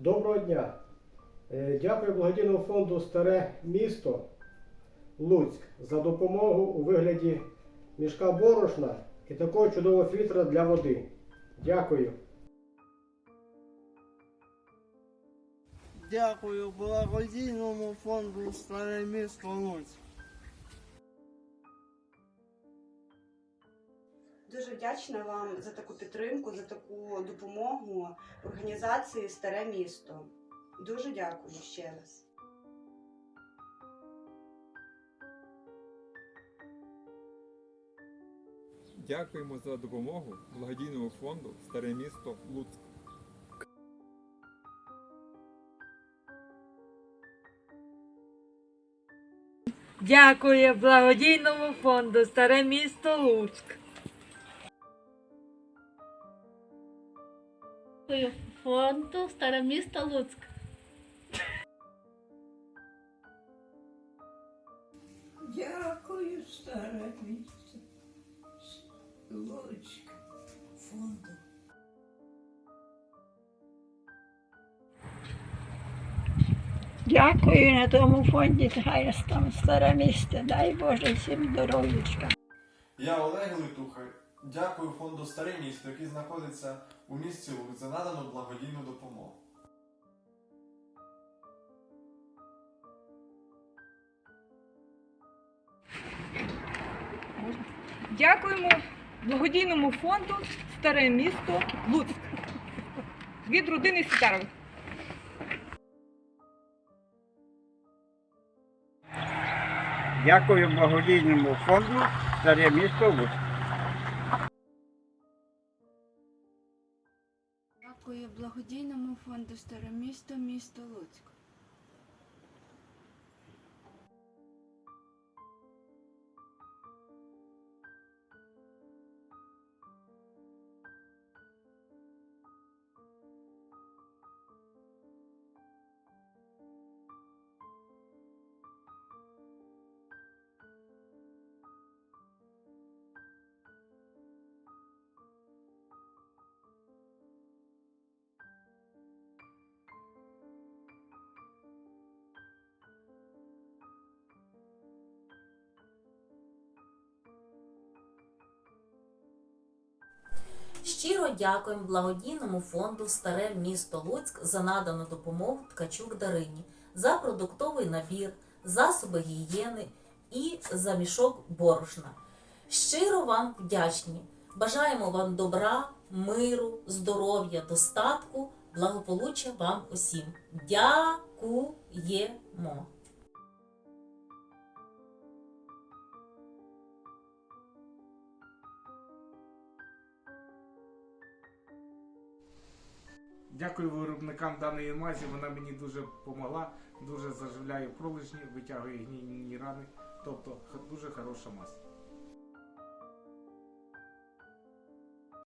Доброго дня. Е, Дякую благодійному фонду Старе місто Луцьк за допомогу у вигляді мішка борошна і такого чудового фільтра для води. Дякую. Дякую благодійному фонду Старе місто Луцьк. Дуже вдячна вам за таку підтримку, за таку допомогу організації Старе місто. Дуже дякую ще раз. Дякуємо за допомогу благодійному фонду Старе місто Луцьк. Дякую благодійному фонду Старе місто Луцьк. Дякую фонду Старе місто Луцьк. Дякую, старе місце. Луцьк фонду. Дякую на тому фонді, хай там старе місце. Дай Боже всім здоров'ячка. Я Олег Литуха. Дякую фонду Старе місто, який знаходиться у місті Лук за надану благодійну допомогу. Дякуємо благодійному фонду Старе місто Луцьк від родини Сітарових. Дякую благодійному фонду Старе місто Луцьк. Дякую благодійному фонду Старе місто, місто Луцьк. Щиро дякуємо благодійному фонду Старе місто Луцьк за надану допомогу Ткачук Дарині, за продуктовий набір, засоби гігієни і за мішок борошна. Щиро вам вдячні. Бажаємо вам добра, миру, здоров'я, достатку, благополуччя вам усім. Дякуємо! Дякую виробникам даної мазі. Вона мені дуже допомогла, дуже заживляє пролежні, витягує гнійні рани. Тобто дуже хороша мазь.